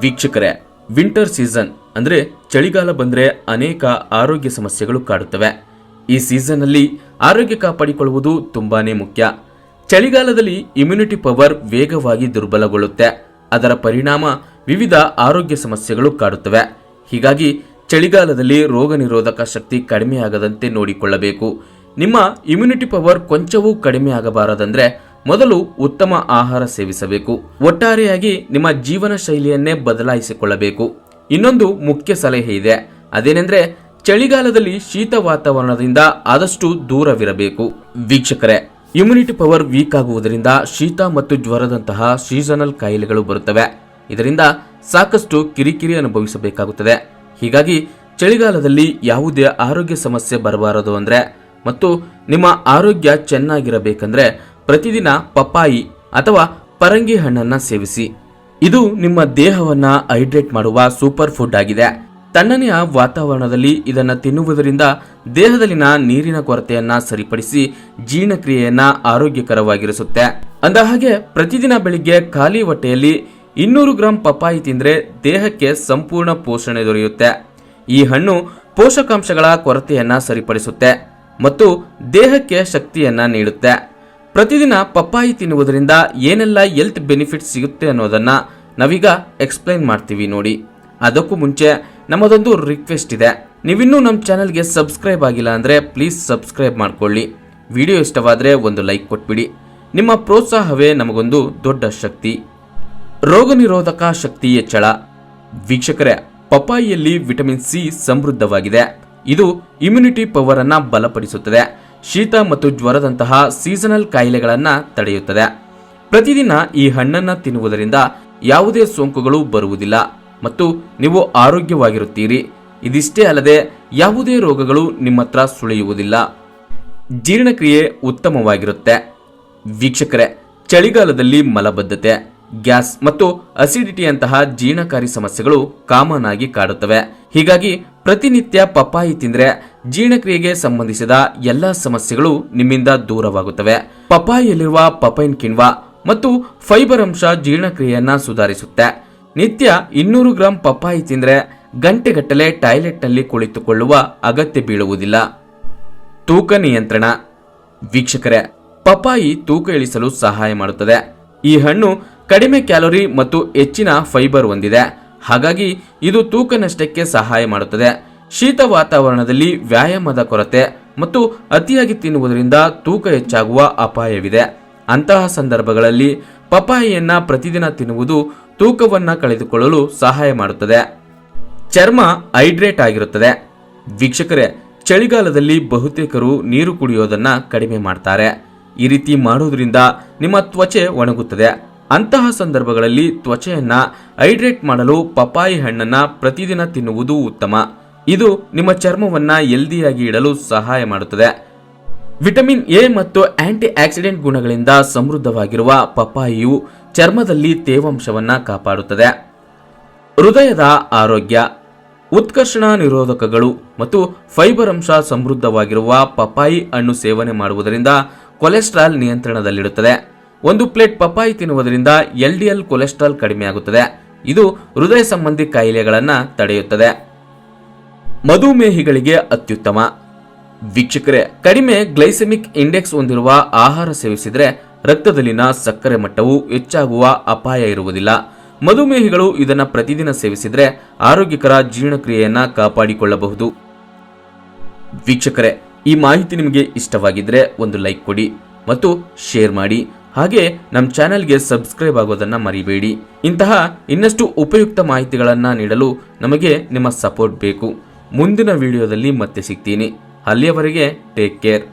ವೀಕ್ಷಕರೇ winter season ಅಂದ್ರೆ ಚಳಿಗಾಲ ಬಂದ್ರೆ ಅನೇಕ ಆರೋಗ್ಯ ಸಮಸ್ಯೆಗಳು ಕಾಡುತ್ತವೆ. ಈ ಸೀಸನ್ ಅಲ್ಲಿ ಆರೋಗ್ಯ ಕಾಪಾಡಿಕೊಳ್ಳುವುದು ತುಂಬಾನೇ ಮುಖ್ಯ. ಚಳಿಗಾಲದಲ್ಲಿ ಇಮ್ಯುನಿಟಿ ಪವರ್ ವೇಗವಾಗಿ ದುರ್ಬಲಗೊಳ್ಳುತ್ತೆ. ಅದರ ಪರಿಣಾಮ ವಿವಿಧ ಆರೋಗ್ಯ ಸಮಸ್ಯೆಗಳು ಕಾಡುತ್ತವೆ. ಹೀಗಾಗಿ ಚಳಿಗಾಲದಲ್ಲಿ ರೋಗ ನಿರೋಧಕ ಶಕ್ತಿ ಕಡಿಮೆಯಾಗದಂತೆ ನೋಡಿಕೊಳ್ಳಬೇಕು. ನಿಮ್ಮ ಇಮ್ಯುನಿಟಿ ಪವರ್ ಕೊಂಚವೂ ಕಡಿಮೆ ಆಗಬಾರದಂದ್ರೆ ಮೊದಲು ಉತ್ತಮ ಆಹಾರ ಸೇವಿಸಬೇಕು. ಒಟ್ಟಾರೆಯಾಗಿ ನಿಮ್ಮ ಜೀವನ ಶೈಲಿಯನ್ನೇ ಬದಲಾಯಿಸಿಕೊಳ್ಳಬೇಕು. ಇನ್ನೊಂದು ಮುಖ್ಯ ಸಲಹೆ ಇದೆ. ಅದೇನೆಂದ್ರೆ, ಚಳಿಗಾಲದಲ್ಲಿ ಶೀತ ವಾತಾವರಣದಿಂದ ಆದಷ್ಟು ದೂರವಿರಬೇಕು. ವೀಕ್ಷಕರೇ, ಇಮ್ಯುನಿಟಿ ಪವರ್ ವೀಕ್ ಆಗುವುದರಿಂದ ಶೀತ ಮತ್ತು ಜ್ವರದಂತಹ ಸೀಸನಲ್ ಕಾಯಿಲೆಗಳು ಬರುತ್ತವೆ. ಇದರಿಂದ ಸಾಕಷ್ಟು ಕಿರಿಕಿರಿ ಅನುಭವಿಸಬೇಕಾಗುತ್ತದೆ. ಹೀಗಾಗಿ, ಚಳಿಗಾಲದಲ್ಲಿ ಯಾವುದೇ ಆರೋಗ್ಯ ಸಮಸ್ಯೆ ಬರಬಾರದು ಅಂದ್ರೆ, ಮತ್ತು ನಿಮ್ಮ ಆರೋಗ್ಯ ಚೆನ್ನಾಗಿರಬೇಕಂದ್ರೆ ಪ್ರತಿದಿನ ಪಪ್ಪಾಯಿ ಅಥವಾ ಪರಂಗಿ ಹಣ್ಣನ್ನ ಸೇವಿಸಿ. ಇದು ನಿಮ್ಮ ದೇಹವನ್ನ ಹೈಡ್ರೇಟ್ ಮಾಡುವ ಸೂಪರ್ ಫುಡ್ ಆಗಿದೆ. ತಣ್ಣನೆಯ ವಾತಾವರಣದಲ್ಲಿ ಇದನ್ನು ತಿನ್ನುವುದರಿಂದ ದೇಹದಲ್ಲಿನ ನೀರಿನ ಕೊರತೆಯನ್ನ ಸರಿಪಡಿಸಿ ಜೀರ್ಣಕ್ರಿಯೆಯನ್ನ ಆರೋಗ್ಯಕರವಾಗಿರಿಸುತ್ತೆ. ಅಂದ ಹಾಗೆ ಪ್ರತಿದಿನ ಬೆಳಿಗ್ಗೆ ಖಾಲಿ ಹೊಟ್ಟೆಯಲ್ಲಿ ಇನ್ನೂರು ಗ್ರಾಂ ಪಪ್ಪಾಯಿ ತಿಂದ್ರೆ ದೇಹಕ್ಕೆ ಸಂಪೂರ್ಣ ಪೋಷಣೆ ದೊರೆಯುತ್ತೆ. ಈ ಹಣ್ಣು ಪೋಷಕಾಂಶಗಳ ಕೊರತೆಯನ್ನ ಸರಿಪಡಿಸುತ್ತೆ ಮತ್ತು ದೇಹಕ್ಕೆ ಶಕ್ತಿಯನ್ನ ನೀಡುತ್ತೆ. ಪ್ರತಿದಿನ ಪಪ್ಪಾಯಿ ತಿನ್ನುವುದರಿಂದ ಏನೆಲ್ಲ ಹೆಲ್ತ್ ಬೆನಿಫಿಟ್ ಸಿಗುತ್ತೆ ಅನ್ನೋದನ್ನ ನಾವೀಗ ಎಕ್ಸ್ಪ್ಲೈನ್ ಮಾಡ್ತೀವಿ ನೋಡಿ. ಅದಕ್ಕೂ ಮುಂಚೆ ನಮ್ಮದೊಂದು ರಿಕ್ವೆಸ್ಟ್ ಇದೆ. ನೀವಿನ್ನೂ ನಮ್ಮ ಚಾನಲ್ಗೆ ಸಬ್ಸ್ಕ್ರೈಬ್ ಆಗಿಲ್ಲ ಅಂದರೆ ಪ್ಲೀಸ್ ಸಬ್ಸ್ಕ್ರೈಬ್ ಮಾಡ್ಕೊಳ್ಳಿ. ವಿಡಿಯೋ ಇಷ್ಟವಾದರೆ ಒಂದು ಲೈಕ್ ಕೊಟ್ಬಿಡಿ. ನಿಮ್ಮ ಪ್ರೋತ್ಸಾಹವೇ ನಮಗೊಂದು ದೊಡ್ಡ ಶಕ್ತಿ. ರೋಗ ನಿರೋಧಕ ಶಕ್ತಿ ಹೆಚ್ಚಳ. ವೀಕ್ಷಕರೇ, ಪಪ್ಪಾಯಿಯಲ್ಲಿ ವಿಟಮಿನ್ ಸಿ ಸಮೃದ್ಧವಾಗಿದೆ. ಇದು ಇಮ್ಯುನಿಟಿ ಪವರ್ ಅನ್ನ ಬಲಪಡಿಸುತ್ತದೆ. ಶೀತ ಮತ್ತು ಜ್ವರದಂತಹ ಸೀಸನಲ್ ಕಾಯಿಲೆಗಳನ್ನ ತಡೆಯುತ್ತದೆ. ಪ್ರತಿದಿನ ಈ ಹಣ್ಣನ್ನು ತಿನ್ನುವುದರಿಂದ ಯಾವುದೇ ಸೋಂಕುಗಳು ಬರುವುದಿಲ್ಲ ಮತ್ತು ನೀವು ಆರೋಗ್ಯವಾಗಿರುತ್ತೀರಿ. ಇದಿಷ್ಟೇ ಅಲ್ಲದೆ ಯಾವುದೇ ರೋಗಗಳು ನಿಮ್ಮ ಹತ್ರ ಸುಳಿಯುವುದಿಲ್ಲ. ಜೀರ್ಣಕ್ರಿಯೆ ಉತ್ತಮವಾಗಿರುತ್ತೆ. ವೀಕ್ಷಕರೇ, ಚಳಿಗಾಲದಲ್ಲಿ ಮಲಬದ್ಧತೆ, ಗ್ಯಾಸ್ ಮತ್ತು ಅಸಿಡಿಟಿಯಂತಹ ಜೀರ್ಣಕಾರಿ ಸಮಸ್ಯೆಗಳು ಕಾಮನ್ ಆಗಿ ಕಾಡುತ್ತವೆ. ಹೀಗಾಗಿ ಪ್ರತಿನಿತ್ಯ ಪಪ್ಪಾಯಿ ತಿಂದರೆ ಜೀರ್ಣಕ್ರಿಯೆಗೆ ಸಂಬಂಧಿಸಿದ ಎಲ್ಲ ಸಮಸ್ಯೆಗಳು ನಿಮ್ಮಿಂದ ದೂರವಾಗುತ್ತವೆ. ಪಪ್ಪಾಯಿಯಲ್ಲಿರುವ ಪಪೈನ್ ಕಿಣ್ವ ಮತ್ತು ಫೈಬರ್ ಅಂಶ ಜೀರ್ಣಕ್ರಿಯೆಯನ್ನ ಸುಧಾರಿಸುತ್ತೆ. ನಿತ್ಯ ಇನ್ನೂರು ಗ್ರಾಂ ಪಪ್ಪಾಯಿ ತಿಂದರೆ ಗಂಟೆಗಟ್ಟಲೆ ಟಾಯ್ಲೆಟ್ನಲ್ಲಿ ಕುಳಿತುಕೊಳ್ಳುವ ಅಗತ್ಯ ಬೀಳುವುದಿಲ್ಲ. ತೂಕ ನಿಯಂತ್ರಣ. ವೀಕ್ಷಕರೇ, ಪಪ್ಪಾಯಿ ತೂಕ ಇಳಿಸಲು ಸಹಾಯ ಮಾಡುತ್ತದೆ. ಈ ಹಣ್ಣು ಕಡಿಮೆ ಕ್ಯಾಲೋರಿ ಮತ್ತು ಹೆಚ್ಚಿನ ಫೈಬರ್ ಹೊಂದಿದೆ. ಹಾಗಾಗಿ ಇದು ತೂಕ ನಷ್ಟಕ್ಕೆ ಸಹಾಯ ಮಾಡುತ್ತದೆ. ಶೀತ ವಾತಾವರಣದಲ್ಲಿ ವ್ಯಾಯಾಮದ ಕೊರತೆ ಮತ್ತು ಅತಿಯಾಗಿ ತಿನ್ನುವುದರಿಂದ ತೂಕ ಹೆಚ್ಚಾಗುವ ಅಪಾಯವಿದೆ. ಅಂತಹ ಸಂದರ್ಭಗಳಲ್ಲಿ ಪಪಾಯಿಯನ್ನು ಪ್ರತಿದಿನ ತಿನ್ನುವುದು ತೂಕವನ್ನ ಕಳೆದುಕೊಳ್ಳಲು ಸಹಾಯ ಮಾಡುತ್ತದೆ. ಚರ್ಮ ಹೈಡ್ರೇಟ್ ಆಗಿರುತ್ತದೆ. ವೀಕ್ಷಕರೇ, ಚಳಿಗಾಲದಲ್ಲಿ ಬಹುತೇಕರು ನೀರು ಕುಡಿಯೋದನ್ನ ಕಡಿಮೆ ಮಾಡ್ತಾರೆ. ಈ ರೀತಿ ಮಾಡೋದ್ರಿಂದ ನಿಮ್ಮ ತ್ವಚೆ ಒಣಗುತ್ತದೆ. ಅಂತಹ ಸಂದರ್ಭಗಳಲ್ಲಿ ತ್ವಚೆಯನ್ನ ಹೈಡ್ರೇಟ್ ಮಾಡಲು ಪಪಾಯಿ ಹಣ್ಣನ್ನ ಪ್ರತಿದಿನ ತಿನ್ನುವುದು ಉತ್ತಮ. ಇದು ನಿಮ್ಮ ಚರ್ಮವನ್ನ ಎಲ್ದಿಯಾಗಿ ಇಡಲು ಸಹಾಯ ಮಾಡುತ್ತದೆ. ವಿಟಮಿನ್ ಎ ಮತ್ತು ಆಂಟಿ ಆಕ್ಸಿಡೆಂಟ್ ಗುಣಗಳಿಂದ ಸಮೃದ್ಧವಾಗಿರುವ ಪಪ್ಪಾಯಿಯು ಚರ್ಮದಲ್ಲಿ ತೇವಾಂಶವನ್ನ ಕಾಪಾಡುತ್ತದೆ. ಹೃದಯದ ಆರೋಗ್ಯ, ಉತ್ಕರ್ಷಣ ನಿರೋಧಕಗಳು ಮತ್ತು ಫೈಬರ್ ಅಂಶ ಸಮೃದ್ಧವಾಗಿರುವ ಪಪಾಯಿ ಹಣ್ಣು ಸೇವನೆ ಮಾಡುವುದರಿಂದ ಕೊಲೆಸ್ಟ್ರಾಲ್ ನಿಯಂತ್ರಣದಲ್ಲಿಡುತ್ತದೆ. ಒಂದು ಪ್ಲೇಟ್ ಪಪಾಯಿ ತಿನ್ನುವುದರಿಂದ ಎಲ್ ಡಿ ಎಲ್ ಕೊಲೆಸ್ಟ್ರಾಲ್ ಕಡಿಮೆಯಾಗುತ್ತದೆ ಇದು ಹೃದಯ ಸಂಬಂಧಿ ಕಾಯಿಲೆಗಳನ್ನು ತಡೆಯುತ್ತದೆ. ಮಧುಮೇಹಿಗಳಿಗೆ ಅತ್ಯುತ್ತಮ. ವೀಕ್ಷಕರೇ, ಕಡಿಮೆ ಗ್ಲೈಸೆಮಿಕ್ ಇಂಡೆಕ್ಸ್ ಹೊಂದಿರುವ ಆಹಾರ ಸೇವಿಸಿದರೆ ರಕ್ತದಲ್ಲಿನ ಸಕ್ಕರೆ ಮಟ್ಟವು ಹೆಚ್ಚಾಗುವ ಅಪಾಯ ಇರುವುದಿಲ್ಲ. ಮಧುಮೇಹಿಗಳು ಇದನ್ನು ಪ್ರತಿದಿನ ಸೇವಿಸಿದರೆ ಆರೋಗ್ಯಕರ ಜೀರ್ಣಕ್ರಿಯೆಯನ್ನು ಕಾಪಾಡಿಕೊಳ್ಳಬಹುದು. ವೀಕ್ಷಕರೇ, ಈ ಮಾಹಿತಿ ನಿಮಗೆ ಇಷ್ಟವಾಗಿದ್ದರೆ ಒಂದು ಲೈಕ್ ಕೊಡಿ ಮತ್ತು ಶೇರ್ ಮಾಡಿ. ಹಾಗೆ ನಮ್ಮ ಚಾನೆಲ್ಗೆ ಸಬ್ಸ್ಕ್ರೈಬ್ ಆಗೋದನ್ನ ಮರಿಬೇಡಿ. ಇಂತಹ ಇನ್ನಷ್ಟು ಉಪಯುಕ್ತ ಮಾಹಿತಿಗಳನ್ನು ನೀಡಲು ನಮಗೆ ನಿಮ್ಮ ಸಪೋರ್ಟ್ ಬೇಕು. ಮುಂದಿನ ವಿಡಿಯೋದಲ್ಲಿ ಮತ್ತೆ ಸಿಗ್ತೀನಿ. ಅಲ್ಲಿಯವರೆಗೆ ಟೇಕ್ ಕೇರ್